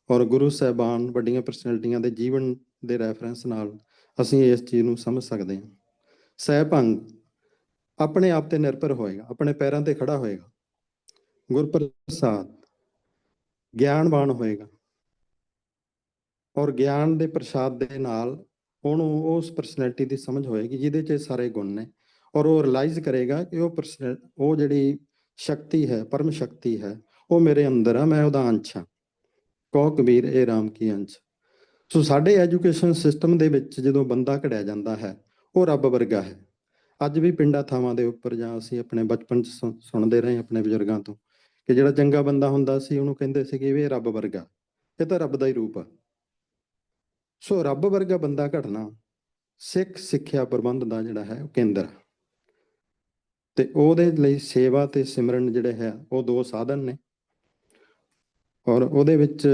ਔਰ ਗੁਰੂ ਸਾਹਿਬਾਨ ਵੱਡੀਆਂ ਪਰਸਨੈਲਿਟੀਆਂ ਦੇ ਜੀਵਨ ਦੇ ਰੈਫਰੈਂਸ ਨਾਲ ਅਸੀਂ ਇਸ ਚੀਜ਼ ਨੂੰ ਸਮਝ ਸਕਦੇ ਹਾਂ। ਸਹਿਭੰਗ ਆਪਣੇ ਆਪ ਤੇ ਨਿਰਭਰ ਹੋਏਗਾ, ਆਪਣੇ ਪੈਰਾਂ ਤੇ ਖੜਾ ਹੋਏਗਾ। ਗੁਰਪ੍ਰਸਾਦ ਗਿਆਨਵਾਨ ਹੋਏਗਾ ਔਰ ਗਿਆਨ ਦੇ ਪ੍ਰਸਾਦ ਦੇ ਨਾਲ ਉਹਨੂੰ ਉਸ ਪਰਸਨੈਲਿਟੀ ਦੀ ਸਮਝ ਹੋਏਗੀ, ਜਿਹਦੇ 'ਚ ਇਹ ਸਾਰੇ ਗੁਣ ਨੇ। ਔਰ ਉਹ ਰਿਅਲਾਈਜ਼ ਕਰੇਗਾ ਕਿ ਉਹ ਪਰਸਨ ਉਹ ਜਿਹੜੀ ਸ਼ਕਤੀ ਹੈ, ਪਰਮ ਸ਼ਕਤੀ ਹੈ, ਉਹ ਮੇਰੇ ਅੰਦਰ ਆ, ਮੈਂ ਉਹਦਾ ਅੰਸ਼ ਹਾਂ। ਕਹੋ ਕਬੀਰ, ਇਹ ਰਾਮ ਕੀ ਅੰਸ਼? ਸੋ ਸਾਡੇ ਐਜੂਕੇਸ਼ਨ ਸਿਸਟਮ ਦੇ ਵਿੱਚ ਜਦੋਂ ਬੰਦਾ ਘੜਿਆ ਜਾਂਦਾ ਹੈ, ਉਹ ਰੱਬ ਵਰਗਾ ਹੈ। ਅੱਜ ਵੀ ਪਿੰਡਾਂ ਥਾਵਾਂ ਦੇ ਉੱਪਰ ਜਾਂ ਅਸੀਂ ਆਪਣੇ ਬਚਪਨ ਚ ਸੁਣਦੇ ਰਹੇ ਆਪਣੇ ਬਜ਼ੁਰਗਾਂ ਤੋਂ ਕਿ ਜਿਹੜਾ ਚੰਗਾ ਬੰਦਾ ਹੁੰਦਾ ਸੀ, ਉਹਨੂੰ ਕਹਿੰਦੇ ਸੀ ਵੀ ਇਹ ਰੱਬ ਵਰਗਾ, ਇਹ ਤਾਂ ਰੱਬ ਦਾ ਹੀ ਰੂਪ ਆ। ਸੋ ਰੱਬ ਵਰਗਾ ਬੰਦਾ ਘੜਨਾ ਸਿੱਖ ਸਿੱਖਿਆ ਪ੍ਰਬੰਧ ਦਾ ਜਿਹੜਾ ਹੈ, ਉਹ ਕੇਂਦਰ ਤੇ ਉਹਦੇ ਲਈ ਸੇਵਾ ਤੇ ਸਿਮਰਨ ਜਿਹੜੇ ਹੈ, ਉਹ ਦੋ ਸਾਧਨ ਨੇ। ਔਰ ਉਹਦੇ ਵਿੱਚ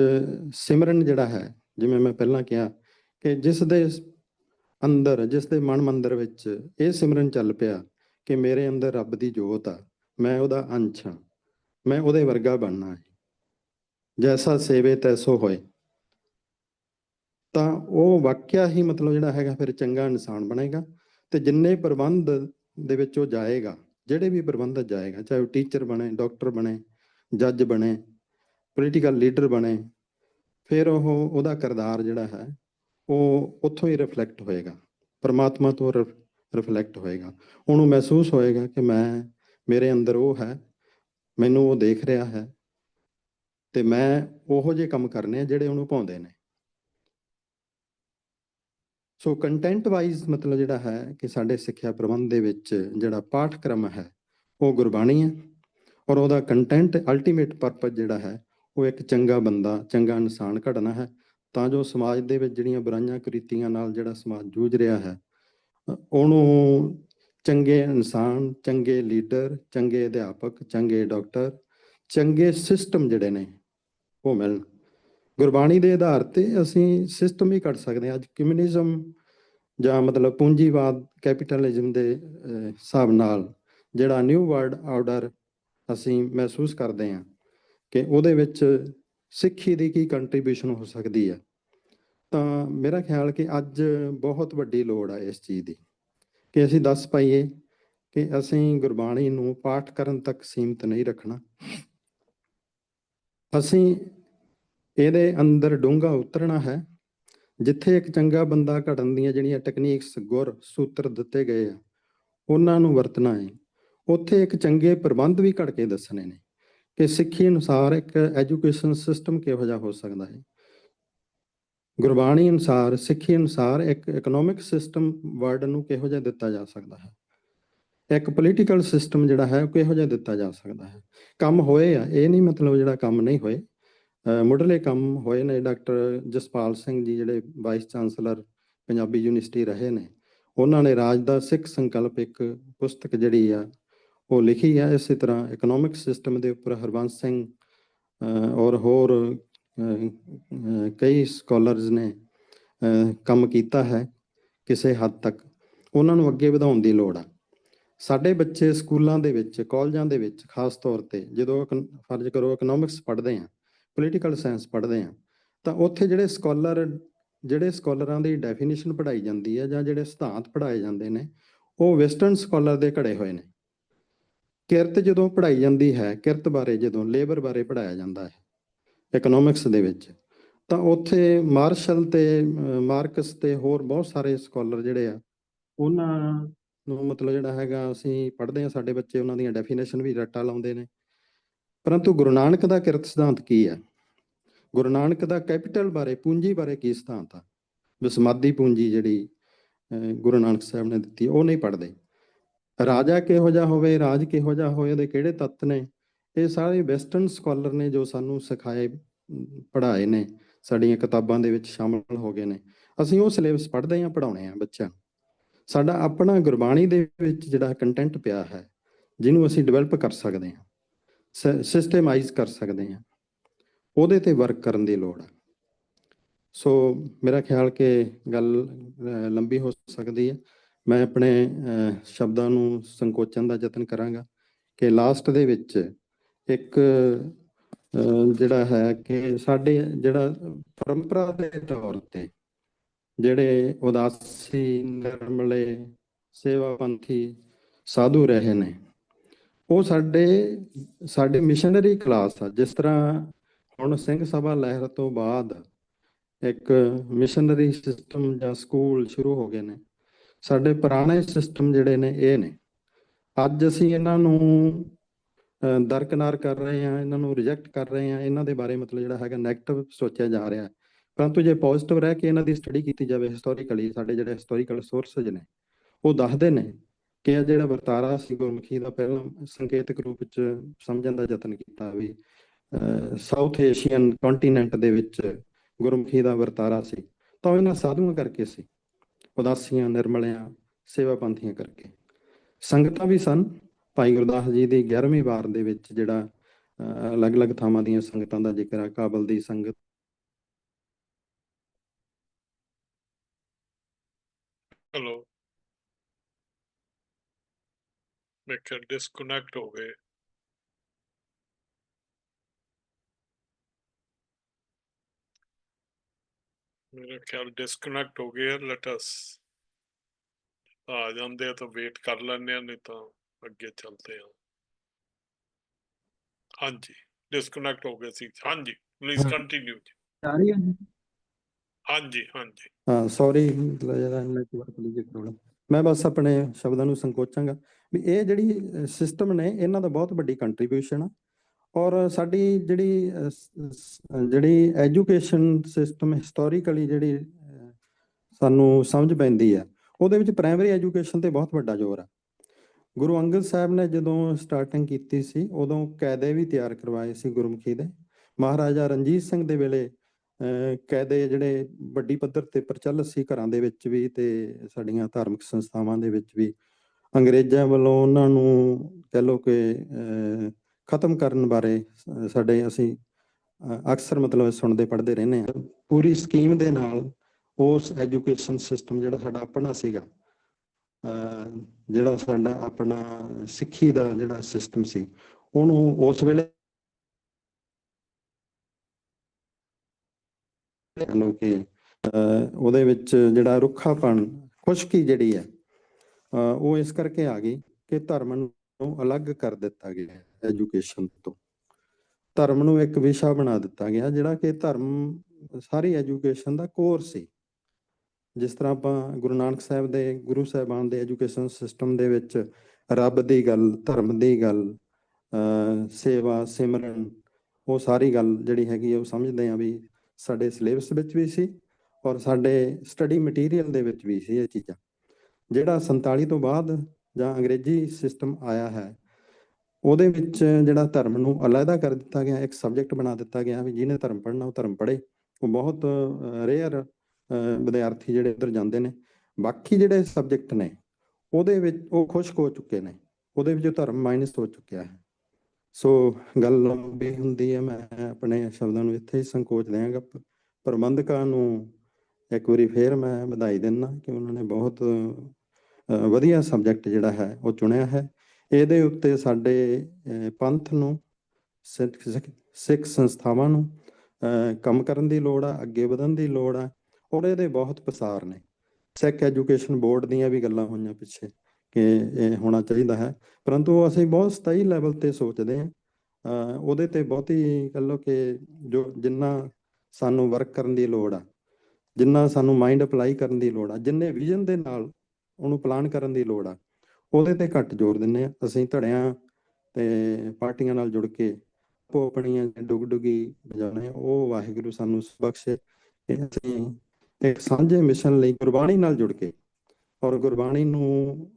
ਸਿਮਰਨ ਜਿਹੜਾ ਹੈ, ਜਿਵੇਂ ਮੈਂ ਪਹਿਲਾਂ ਕਿਹਾ ਕਿ ਜਿਸ ਦੇ ਅੰਦਰ, ਜਿਸ ਦੇ ਮਨ ਮੰਦਰ ਵਿੱਚ ਇਹ ਸਿਮਰਨ ਚੱਲ ਪਿਆ ਕਿ ਮੇਰੇ ਅੰਦਰ ਰੱਬ ਦੀ ਜੋਤ ਆ, ਮੈਂ ਉਹਦਾ ਅੰਸ਼ ਹਾਂ, ਮੈਂ ਉਹਦੇ ਵਰਗਾ ਬਣਨਾ ਹੈ। ਜੈਸਾ ਸੇਵੇ ਤੈਸੋ ਹੋਏ। ਤਾਂ ਉਹ ਵਾਕਿਆ ਹੀ ਮਤਲਬ ਜਿਹੜਾ ਹੈਗਾ ਫਿਰ ਚੰਗਾ ਇਨਸਾਨ ਬਣੇਗਾ ਤੇ ਜਿੰਨੇ ਪ੍ਰਬੰਧ ਦੇ ਵਿੱਚ ਉਹ ਜਾਏਗਾ, ਜਿਹੜੇ ਵੀ ਪ੍ਰਬੰਧ ਜਾਏਗਾ, ਚਾਹੇ ਉਹ ਟੀਚਰ ਬਣੇ ਡਾਕਟਰ ਬਣੇ ਜੱਜ ਬਣੇ ਪੋਲੀਟੀਕਲ ਲੀਡਰ ਬਣੇ, ਫਿਰ ਉਹ ਉਹਦਾ ਕਿਰਦਾਰ ਜਿਹੜਾ ਹੈ ਉਹ ਉੱਥੋਂ ਹੀ ਰਿਫਲੈਕਟ ਹੋਏਗਾ, ਪਰਮਾਤਮਾ ਤੋਂ ਰਿਫਲੈਕਟ ਹੋਏਗਾ। ਉਹਨੂੰ ਮਹਿਸੂਸ ਹੋਏਗਾ ਕਿ ਮੈਂ, ਮੇਰੇ ਅੰਦਰ ਉਹ ਹੈ, ਮੈਨੂੰ ਉਹ ਦੇਖ ਰਿਹਾ ਹੈ ਤੇ ਮੈਂ ਉਹੋ ਜਿਹੇ ਕੰਮ ਕਰਨੇ ਆ ਜਿਹੜੇ ਉਹਨੂੰ ਪਾਉਂਦੇ ਨੇ। ਸੋ ਕੰਟੈਂਟ ਵਾਈਜ਼ ਮਤਲਬ ਜਿਹੜਾ ਹੈ ਕਿ ਸਾਡੇ ਸਿੱਖਿਆ ਪ੍ਰਬੰਧ ਦੇ ਵਿੱਚ ਜਿਹੜਾ ਪਾਠਕ੍ਰਮ ਹੈ, ਉਹ ਗੁਰਬਾਣੀ ਹੈ ਔਰ ਉਹਦਾ ਕੰਟੈਂਟ ਅਲਟੀਮੇਟ ਪਰਪਸ ਜਿਹੜਾ ਹੈ, ਉਹ ਇੱਕ ਚੰਗਾ ਬੰਦਾ, ਚੰਗਾ ਇਨਸਾਨ ਘੜਨਾ ਹੈ। ਤਾਂ ਜੋ ਸਮਾਜ ਦੇ ਵਿੱਚ ਜਿਹੜੀਆਂ ਬੁਰਾਈਆਂ ਕ੍ਰਿਤੀਆਂ ਨਾਲ ਜਿਹੜਾ ਸਮਾਜ ਜੂਝ ਰਿਹਾ ਹੈ ਉਹਨੂੰ ਚੰਗੇ ਇਨਸਾਨ, ਚੰਗੇ ਲੀਡਰ, ਚੰਗੇ ਅਧਿਆਪਕ, ਚੰਗੇ ਡਾਕਟਰ, ਚੰਗੇ ਸਿਸਟਮ ਜਿਹੜੇ ਨੇ, ਉਹ ਮਿਲਣ। ਗੁਰਬਾਣੀ ਦੇ ਆਧਾਰ ਤੇ ਅਸੀਂ ਸਿਸਟਮ ਹੀ ਕੱਢ ਸਕਦੇ ਹਾਂ। ਅੱਜ ਕਮਿਊਨਿਜ਼ਮ ਜਾਂ ਮਤਲਬ ਪੂੰਜੀਵਾਦ, ਕੈਪੀਟਲਿਜ਼ਮ ਦੇ ਹਿਸਾਬ ਨਾਲ ਜਿਹੜਾ ਨਿਊ ਵਰਲਡ ਆਰਡਰ ਅਸੀਂ ਮਹਿਸੂਸ ਕਰਦੇ ਹਾਂ ਕਿ ਉਹਦੇ ਵਿੱਚ ਸਿੱਖੀ ਦੀ ਕੀ ਕੰਟਰੀਬਿਊਸ਼ਨ ਹੋ ਸਕਦੀ ਹੈ। ਤਾਂ ਮੇਰਾ ਖਿਆਲ ਕਿ ਅੱਜ ਬਹੁਤ ਵੱਡੀ ਲੋੜ ਹੈ ਇਸ ਚੀਜ਼ ਦੀ, ਕਿ ਅਸੀਂ ਦੱਸ ਪਾਈਏ ਕਿ ਅਸੀਂ ਗੁਰਬਾਣੀ ਨੂੰ ਪਾਠ ਕਰਨ ਤੱਕ ਸੀਮਿਤ ਨਹੀਂ ਰੱਖਣਾ। ਅਸੀਂ ਇਹਦੇ ਅੰਦਰ ਡੂੰਘਾ ਉਤਰਨਾ ਹੈ, ਜਿੱਥੇ ਇੱਕ ਚੰਗਾ ਬੰਦਾ ਘੜਨ ਦੀਆਂ ਜਿਹੜੀਆਂ ਟੈਕਨੀਕਸ ਗੁਰ, ਸੂਤਰ ਦਿੱਤੇ ਗਏ ਆ, ਉਹਨਾਂ ਨੂੰ ਵਰਤਣਾ ਹੈ। ਉੱਥੇ ਇੱਕ ਚੰਗੇ ਪ੍ਰਬੰਧ ਵੀ ਘੜ ਕੇ ਦੱਸਣੇ ਨੇ, ਕਿ ਸਿੱਖੀ ਅਨੁਸਾਰ ਇੱਕ ਐਜੂਕੇਸ਼ਨ ਸਿਸਟਮ ਕਿਹੋ ਜਿਹਾ ਹੋ ਸਕਦਾ ਹੈ। ਗੁਰਬਾਣੀ ਅਨੁਸਾਰ, ਸਿੱਖੀ ਅਨੁਸਾਰ ਇੱਕ ਇਕਨੋਮਿਕ ਸਿਸਟਮ ਵਰਡ ਨੂੰ ਕਿਹੋ ਜਿਹਾ ਦਿੱਤਾ ਜਾ ਸਕਦਾ ਹੈ? ਇੱਕ ਪੋਲੀਟੀਕਲ ਸਿਸਟਮ ਜਿਹੜਾ ਹੈ ਉਹ ਕਿਹੋ ਜਿਹਾ ਦਿੱਤਾ ਜਾ ਸਕਦਾ ਹੈ? ਕੰਮ ਹੋਏ ਆ, ਇਹ ਨਹੀਂ ਮਤਲਬ ਜਿਹੜਾ ਕੰਮ ਨਹੀਂ ਹੋਏ। ਮੁੱਢਲੇ ਕੰਮ ਹੋਏ ਨੇ, ਡਾਕਟਰ ਜਸਪਾਲ ਸਿੰਘ ਜੀ ਜਿਹੜੇ ਵਾਈਸ ਚਾਂਸਲਰ ਪੰਜਾਬੀ ਯੂਨੀਵਰਸਿਟੀ ਰਹੇ ਨੇ, ਉਹਨਾਂ ਨੇ ਰਾਜ ਦਾ ਸਿੱਖ ਸੰਕਲਪ ਇੱਕ ਪੁਸਤਕ ਜਿਹੜੀ ਆ, ਉਹ ਲਿਖੀ ਆ, ਇਸੇ ਤਰ੍ਹਾਂ ਇਕਨੋਮਿਕ ਸਿਸਟਮ ਦੇ ਉੱਪਰ ਹਰਬੰਸ ਸਿੰਘ ਔਰ ਹੋਰ ਕਈ ਸਕਾਲਰਸ ਨੇ ਕੰਮ ਕੀਤਾ ਹੈ ਕਿਸੇ ਹੱਦ ਤੱਕ। ਉਹਨਾਂ ਨੂੰ ਅੱਗੇ ਵਧਾਉਣ ਦੀ ਲੋੜ ਆ। ਸਾਡੇ ਬੱਚੇ ਸਕੂਲਾਂ ਦੇ ਵਿੱਚ, ਕਾਲਜਾਂ ਦੇ ਵਿੱਚ ਖਾਸ ਤੌਰ ਤੇ ਜਦੋਂ ਇਕਨ- ਫਰਜ਼ ਕਰੋ ਇਕਨੋਮਿਕਸ ਪੜ੍ਹਦੇ ਆ ਪੋਲੀਟੀਕਲ ਸਾਇੰਸ ਪੜ੍ਹਦੇ ਆ, ਤਾਂ ਉੱਥੇ ਜਿਹੜੇ ਸਕਾਲਰ ਜਿਹੜੇ ਸਕਾਲਰਾਂ ਦੀ ਡੈਫੀਨੇਸ਼ਨ ਪੜ੍ਹਾਈ ਜਾਂਦੀ ਹੈ ਜਾਂ ਜਿਹੜੇ ਸਿਧਾਂਤ ਪੜ੍ਹਾਏ ਜਾਂਦੇ ਨੇ, ਉਹ ਵੈਸਟਰਨ ਸਕਾਲਰ ਦੇ ਘੜੇ ਹੋਏ ਨੇ। ਕਿਰਤ ਜਦੋਂ ਪੜ੍ਹਾਈ ਜਾਂਦੀ ਹੈ, ਕਿਰਤ ਬਾਰੇ ਜਦੋਂ ਲੇਬਰ ਬਾਰੇ ਪੜ੍ਹਾਇਆ ਜਾਂਦਾ ਹੈ ਇਕਨੋਮਿਕਸ ਦੇ ਵਿੱਚ। ਤਾਂ ਉੱਥੇ ਮਾਰਸ਼ਲ ਤੇ ਮਾਰਕਸ ਤੇ ਹੋਰ ਬਹੁਤ ਸਾਰੇ ਸਕਾਲਰ ਜਿਹੜੇ ਆ, ਉਹਨਾਂ ਨੂੰ ਮਤਲਬ ਜਿਹੜਾ ਹੈਗਾ ਅਸੀਂ ਪੜ੍ਹਦੇ ਆ ਸਾਡੇ ਬੱਚੇ ਉਹਨਾਂ ਦੀਆਂ ਡੈਫੀਨੇਸ਼ਨ ਵੀ ਰੱਟਾ ਲਾਉਂਦੇ ਨੇ। ਪਰੰਤੂ ਗੁਰੂ ਨਾਨਕ ਦਾ ਕਿਰਤ ਸਿਧਾਂਤ ਕੀ ਹੈ? ਗੁਰੂ ਨਾਨਕ ਦਾ ਕੈਪੀਟਲ ਬਾਰੇ, ਪੂੰਜੀ ਬਾਰੇ ਕੀ ਸਿਧਾਂਤ ਆ? ਵਿਸਮਾਦੀ ਪੂੰਜੀ ਜਿਹੜੀ ਗੁਰੂ ਨਾਨਕ ਸਾਹਿਬ ਨੇ ਦਿੱਤੀ, ਉਹ ਨਹੀਂ ਪੜ੍ਹਦੇ। ਰਾਜਾ ਕਿਹੋ ਜਿਹਾ ਹੋਵੇ, ਰਾਜ ਕਿਹੋ ਜਿਹਾ ਹੋਵੇ, ਉਹਦੇ ਕਿਹੜੇ ਤੱਤ ਨੇ? ਇਹ ਸਾਰੇ ਵੈਸਟਰਨ ਸਕਾਲਰ ਨੇ ਜੋ ਸਾਨੂੰ ਸਿਖਾਏ, ਪੜ੍ਹਾਏ ਨੇ, ਸਾਡੀਆਂ ਕਿਤਾਬਾਂ ਦੇ ਵਿੱਚ ਸ਼ਾਮਲ ਹੋ ਗਏ ਨੇ। ਅਸੀਂ ਉਹ ਸਿਲੇਬਸ ਪੜ੍ਹਦੇ ਹਾਂ ਪੜਾਉਣੇ ਆ ਬੱਚਿਆਂ ਨੂੰ। ਸਾਡਾ ਆਪਣਾ ਗੁਰਬਾਣੀ ਦੇ ਵਿੱਚ ਜਿਹੜਾ ਕੰਟੈਂਟ ਪਿਆ ਹੈ, ਜਿਹਨੂੰ ਅਸੀਂ ਡਿਵੈਲਪ ਕਰ ਸਕਦੇ ਹਾਂ ਸਿਸਟਮਾਈਜ਼ ਕਰ ਸਕਦੇ ਹਾਂ, ਉਹਦੇ ਤੇ ਵਰਕ ਕਰਨ ਦੀ ਲੋੜ ਹੈ। ਸੋ ਮੇਰਾ ਖਿਆਲ ਕਿ ਗੱਲ ਲੰਬੀ ਹੋ ਸਕਦੀ ਹੈ। ਮੈਂ ਆਪਣੇ ਸ਼ਬਦਾਂ ਨੂੰ ਸੰਕੋਚਣ ਦਾ ਯਤਨ ਕਰਾਂਗਾ ਕਿ ਲਾਸਟ ਦੇ ਵਿੱਚ ਇੱਕ ਜਿਹੜਾ ਹੈ ਕਿ ਸਾਡੇ ਜਿਹੜਾ ਪਰੰਪਰਾ ਦੇ ਤੌਰ ਤੇ ਜਿਹੜੇ ਉਦਾਸੀ, ਨਿਰਮਲੇ, ਸੇਵਾਪੰਥੀ ਸਾਧੂ ਰਹੇ ਨੇ, ਉਹ ਸਾਡੇ ਸਾਡੇ ਮਿਸ਼ਨਰੀ ਕਲਾਸ ਆ, ਜਿਸ ਤਰ੍ਹਾਂ ਹੁਣ ਸਿੰਘ ਸਭਾ ਲਹਿਰ ਤੋਂ ਬਾਅਦ ਇੱਕ ਮਿਸ਼ਨਰੀ ਸਿਸਟਮ ਜਾਂ ਸਕੂਲ ਸ਼ੁਰੂ ਹੋ ਗਏ ਨੇ, ਸਾਡੇ ਪੁਰਾਣੇ ਸਿਸਟਮ ਜਿਹੜੇ ਨੇ, ਇਹ ਨੇ। ਅੱਜ ਅਸੀਂ ਇਹਨਾਂ ਨੂੰ ਦਰਕਨਾਰ ਕਰ ਰਹੇ ਹਾਂ, ਇਹਨਾਂ ਨੂੰ ਰਿਜੈਕਟ ਕਰ ਰਹੇ ਹਾਂ, ਇਹਨਾਂ ਦੇ ਬਾਰੇ ਮਤਲਬ ਜਿਹੜਾ ਹੈਗਾ ਨੈਗੇਟਿਵ ਸੋਚਿਆ ਜਾ ਰਿਹਾ ਹੈ। ਪਰੰਤੂ ਜੇ ਪੋਜ਼ਿਟਿਵ ਰਹਿ ਕੇ ਇਹਨਾਂ ਦੀ ਸਟੱਡੀ ਕੀਤੀ ਜਾਵੇ ਹਿਸਟੋਰੀਕਲੀ ਸਾਡੇ ਜਿਹੜੇ ਹਿਸਟੋਰੀਕਲ ਸੋਰਸਸ ਨੇ, ਉਹ ਦੱਸਦੇ ਨੇ ਕਿ ਇਹ ਜਿਹੜਾ ਵਰਤਾਰਾ ਸੀ ਗੁਰਮੁਖੀ ਦਾ ਪਹਿਲਾਂ ਸੰਕੇਤਕ ਰੂਪ ਵਿੱਚ ਸਮਝਣ ਦਾ ਯਤਨ ਕੀਤਾ ਵੀ ਸਾਊਥ ਏਸ਼ੀਅਨ ਕੰਟੀਨੈਂਟ ਦੇ ਵਿੱਚ ਗੁਰਮੁਖੀ ਦਾ ਵਰਤਾਰਾ ਸੀ, ਤਾਂ ਉਹ ਇਹਨਾਂ ਸਾਧੂਆਂ ਕਰਕੇ ਸੀ, ਉਦਾਸੀਆਂ, ਨਿਰਮਲਿਆਂ ਸੇਵਾ ਪੰਥੀਆਂ ਕਰਕੇ। ਸੰਗਤਾਂ ਵੀ ਸਨ ਭਾਈ ਗੁਰਦਾਸ ਜੀ ਦੀ 11ਵੀਂ ਵਾਰ ਦੇ ਵਿੱਚ ਜਿਹੜਾ ਅਲੱਗ-ਅਲੱਗ ਥਾਵਾਂ ਦੀਆਂ ਸੰਗਤਾਂ ਦਾ ਜ਼ਿਕਰ ਆ, ਕਾਬਲ ਦੀ ਸੰਗਤ। ਹੈਲੋ। ਮੈਂ ਡਿਸਕਨੈਕਟ ਹੋ ਗਏ। ਮੇਰਾ ਖਿਆਲ ਡਿਸਕਨੈਕਟ ਹੋ ਗਏ ਲੈਟ ਅਸ ਆ ਜਾਂਦੇ ਆ ਤਾਂ ਵੇਟ ਕਰ ਲੈਂਦੇ ਆ, ਨਹੀਂ ਤਾਂ ਅੱਗੇ ਚੱਲਦੇ ਆ ਹਾਂਜੀ ਡਿਸਕਨੈਕਟ ਹੋ ਗਏ ਸੀ। ਹਾਂਜੀ ਪਲੀਜ਼ ਹਾਂ। ਕੰਟੀਨਿਊ ਆ ਰਹੀ ਹੈ ਹਾਂਜੀ ਹਾਂਜੀ। ਹਾਂ ਸੌਰੀ ਜਿਹੜਾ ਨੈਟਵਰਕ ਦੀ ਪ੍ਰੋਬਲਮ ਮੈਂ ਬਸ ਆਪਣੇ ਸ਼ਬਦਾਂ ਨੂੰ ਸੰਕੋਚਾਂਗਾ ਵੀ ਇਹ ਜਿਹੜੀ ਸਿਸਟਮ ਨੇ ਇਹਨਾਂ ਦਾ ਬਹੁਤ ਵੱਡੀ ਕੰਟਰੀਬਿਊਸ਼ਨ ਆ। ਔਰ ਸਾਡੀ ਜਿਹੜੀ ਜਿਹੜੀ ਐਜੂਕੇਸ਼ਨ ਸਿਸਟਮ ਹਿਸਟੋਰੀਕਲੀ ਜਿਹੜੀ ਸਾਨੂੰ ਸਮਝ ਪੈਂਦੀ ਆ ਉਹਦੇ ਵਿੱਚ ਪ੍ਰਾਇਮਰੀ ਐਜੂਕੇਸ਼ਨ ਤੇ ਬਹੁਤ ਵੱਡਾ ਜ਼ੋਰ ਆ। ਗੁਰੂ ਅੰਗਦ ਸਾਹਿਬ ਨੇ ਜਦੋਂ ਸਟਾਰਟਿੰਗ ਕੀਤੀ ਸੀ, ਉਦੋਂ ਕੈਦੇ ਵੀ ਤਿਆਰ ਕਰਵਾਏ ਸੀ ਗੁਰਮੁਖੀ ਦੇ। ਮਹਾਰਾਜਾ ਰਣਜੀਤ ਸਿੰਘ ਦੇ ਵੇਲੇ ਕੈਦੇ ਜਿਹੜੇ ਵੱਡੀ ਪੱਧਰ ਤੇ ਪ੍ਰਚਲਿਤ ਸੀ ਘਰਾਂ ਦੇ ਵਿੱਚ ਵੀ ਤੇ ਸਾਡੀਆਂ ਧਾਰਮਿਕ ਸੰਸਥਾਵਾਂ ਦੇ ਵਿੱਚ ਵੀ, ਅੰਗਰੇਜ਼ਾਂ ਵੱਲੋਂ ਉਹਨਾਂ ਨੂੰ ਕਹਿ ਲਓ ਕਿ ਖਤਮ ਕਰਨ ਬਾਰੇ ਸਾਡੇ ਅਸੀਂ ਅਕਸਰ ਮਤਲਬ ਸੁਣਦੇ ਪੜ੍ਹਦੇ ਰਹਿੰਦੇ ਹਾਂ। ਪੂਰੀ ਸਕੀਮ ਦੇ ਨਾਲ ਉਸ ਐਜੂਕੇਸ਼ਨ ਸਿਸਟਮ ਜਿਹੜਾ ਸਾਡਾ ਆਪਣਾ ਸੀਗਾ ਜਿਹੜਾ ਸਾਡਾ ਆਪਣਾ ਸਿੱਖੀ ਦਾ ਜਿਹੜਾ ਸਿਸਟਮ ਸੀ, ਉਹਨੂੰ ਉਸ ਵੇਲੇ ਲੋ ਕਿ ਉਹਦੇ ਵਿੱਚ ਜਿਹੜਾ ਰੁੱਖਾਪਣ, ਖੁਸ਼ਕੀ ਜਿਹੜੀ ਹੈ ਉਹ ਇਸ ਕਰਕੇ ਆ ਗਈ ਕਿ ਧਰਮ ਨੂੰ ਅਲੱਗ ਕਰ ਦਿੱਤਾ ਗਿਆ ਐਜੂਕੇਸ਼ਨ ਤੋਂ। ਧਰਮ ਨੂੰ ਇੱਕ ਵਿਸ਼ਾ ਬਣਾ ਦਿੱਤਾ ਗਿਆ, ਜਿਹੜਾ ਕਿ ਧਰਮ ਸਾਰੀ ਐਜੂਕੇਸ਼ਨ ਦਾ ਕੋਰ ਸੀ। ਜਿਸ ਤਰ੍ਹਾਂ ਆਪਾਂ ਗੁਰੂ ਨਾਨਕ ਸਾਹਿਬ ਦੇ ਗੁਰੂ ਸਾਹਿਬਾਨ ਦੇ ਐਜੂਕੇਸ਼ਨ ਸਿਸਟਮ ਦੇ ਵਿੱਚ ਰੱਬ ਦੀ ਗੱਲ, ਧਰਮ ਦੀ ਗੱਲ ਸੇਵਾ, ਸਿਮਰਨ, ਉਹ ਸਾਰੀ ਗੱਲ ਜਿਹੜੀ ਹੈਗੀ ਆ ਉਹ ਸਮਝਦੇ ਆ ਵੀ ਸਾਡੇ ਸਿਲੇਬਸ ਵਿੱਚ ਵੀ ਸੀ ਔਰ ਸਾਡੇ ਸਟੱਡੀ ਮਟੀਰੀਅਲ ਦੇ ਵਿੱਚ ਵੀ ਸੀ ਇਹ ਚੀਜ਼ਾਂ। ਜਿਹੜਾ 47 ਤੋਂ ਬਾਅਦ ਜਾਂ ਅੰਗਰੇਜ਼ੀ ਸਿਸਟਮ ਆਇਆ ਹੈ, ਉਹਦੇ ਵਿੱਚ ਜਿਹੜਾ ਧਰਮ ਨੂੰ ਅਲੱਗਾ ਕਰ ਦਿੱਤਾ ਗਿਆ, ਇੱਕ ਸਬਜੈਕਟ ਬਣਾ ਦਿੱਤਾ ਗਿਆ ਵੀ ਜਿਹਨੇ ਧਰਮ ਪੜ੍ਹਨਾ ਉਹ ਧਰਮ ਪੜ੍ਹੇ। ਉਹ ਬਹੁਤ ਰੇਅਰ ਵਿਦਿਆਰਥੀ ਜਿਹੜੇ ਉਧਰ ਜਾਂਦੇ ਨੇ, ਬਾਕੀ ਜਿਹੜੇ ਸਬਜੈਕਟ ਨੇ, ਉਹਦੇ ਵਿੱਚ ਉਹ ਖੁਸ਼ਕ ਹੋ ਚੁੱਕੇ ਨੇ, ਉਹਦੇ ਵਿੱਚ ਧਰਮ ਮਾਈਨਸ ਹੋ ਚੁੱਕਿਆ ਹੈ। ਸੋ ਗੱਲ ਲੰਬੀ ਹੁੰਦੀ ਹੈ, ਮੈਂ ਆਪਣੇ ਸ਼ਬਦਾਂ ਨੂੰ ਇੱਥੇ ਹੀ ਸੰਕੋਚ ਦਿਆਂਗਾ ਪ੍ਰਬੰਧਕਾਂ ਨੂੰ ਇੱਕ ਵਾਰੀ ਫੇਰ ਮੈਂ ਵਧਾਈ ਦਿੰਦਾ ਕਿ ਉਹਨਾਂ ਨੇ ਬਹੁਤ ਵਧੀਆ ਸਬਜੈਕਟ ਜਿਹੜਾ ਹੈ, ਉਹ ਚੁਣਿਆ ਹੈ। ਇਹਦੇ ਉੱਤੇ ਸਾਡੇ ਪੰਥ ਨੂੰ, ਸਿੱਖ, ਸਿੱਖ- ਸਿੱਖ ਸੰਸਥਾਵਾਂ ਨੂੰ ਕੰਮ ਕਰਨ ਦੀ ਲੋੜ ਆ, ਅੱਗੇ ਵਧਣ ਦੀ ਲੋੜ ਆ ਔਰ ਇਹਦੇ ਬਹੁਤ ਪ੍ਰਸਾਰ ਨੇ। ਸਿੱਖ ਐਜੂਕੇਸ਼ਨ ਬੋਰਡ ਦੀਆਂ ਵੀ ਗੱਲਾਂ ਹੋਈਆਂ ਪਿੱਛੇ ਕਿ ਇਹ ਹੋਣਾ ਚਾਹੀਦਾ ਹੈ। ਪਰੰਤੂ ਅਸੀਂ ਬਹੁਤ ਸਥਾਈ ਲੈਵਲ ਤੇ ਸੋਚਦੇ ਹਾਂ। ਉਹਦੇ ਤੇ ਬਹੁਤੀ ਕਹਿ ਲਓ ਕਿ ਜੋ ਜਿੰਨਾ ਸਾਨੂੰ ਵਰਕ ਕਰਨ ਦੀ ਲੋੜ ਆ, ਜਿੰਨਾ ਸਾਨੂੰ ਮਾਈਂਡ ਅਪਲਾਈ ਕਰਨ ਦੀ ਲੋੜ ਆ, ਜਿੰਨੇ ਵਿਜ਼ਨ ਦੇ ਨਾਲ ਉਹਨੂੰ ਪਲਾਨ ਕਰਨ ਦੀ ਲੋੜ ਆ, ਉਹਦੇ ਤੇ ਘੱਟ ਜ਼ੋਰ ਦਿੰਨੇ ਆ ਅਸੀਂ ਧੜਿਆਂ ਤੇ ਪਾਰਟੀਆਂ ਨਾਲ ਜੁੜ ਕੇ ਆਪੋ ਆਪਣੀਆਂ ਡੁਗਡੁਗੀ ਵਜਾਉਣੇ, ਉਹ ਵਾਹਿਗੁਰੂ ਸਾਨੂੰ ਬਖਸ਼ੇ ਅਸੀਂ ਇੱਕ ਸਾਂਝੇ ਮਿਸ਼ਨ ਲਈ ਗੁਰਬਾਣੀ ਨਾਲ ਜੁੜ ਕੇ ਔਰ ਗੁਰਬਾਣੀ ਨੂੰ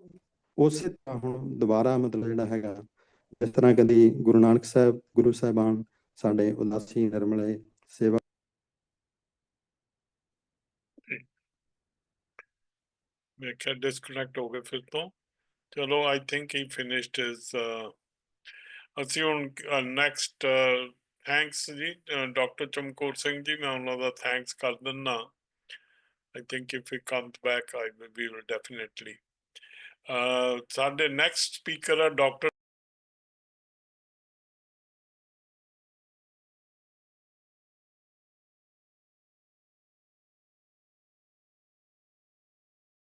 ਉਸੇ ਤਰ੍ਹਾਂ ਹੁਣ ਦੁਬਾਰਾ ਮਤਲਬ ਜਿਹੜਾ ਹੈਗਾ, ਜਿਸ ਤਰ੍ਹਾਂ ਕਦੀ ਗੁਰੂ ਨਾਨਕ ਸਾਹਿਬ, ਗੁਰੂ ਸਾਹਿਬਾਨ ਸਾਡੇ ਉਦਾਸੀ, ਨਿਰਮਲੇ ਸੇਵਾ ਮੈਂ ਕਿਹਾ ਡਿਸਕਨੈਕਟ ਹੋ ਗਏ ਫਿਰ ਤੋਂ। ਚਲੋ I think he finished his ਅਸੀਂ ਹੁਣ next thanks ji doctor Chamkaur Singh ji, ਮੈਂ ਉਹਨਾਂ ਦਾ ਥੈਂਕਸ ਕਰ I think if he comes back, I will, we will definitely. Uh, the next speaker, Dr.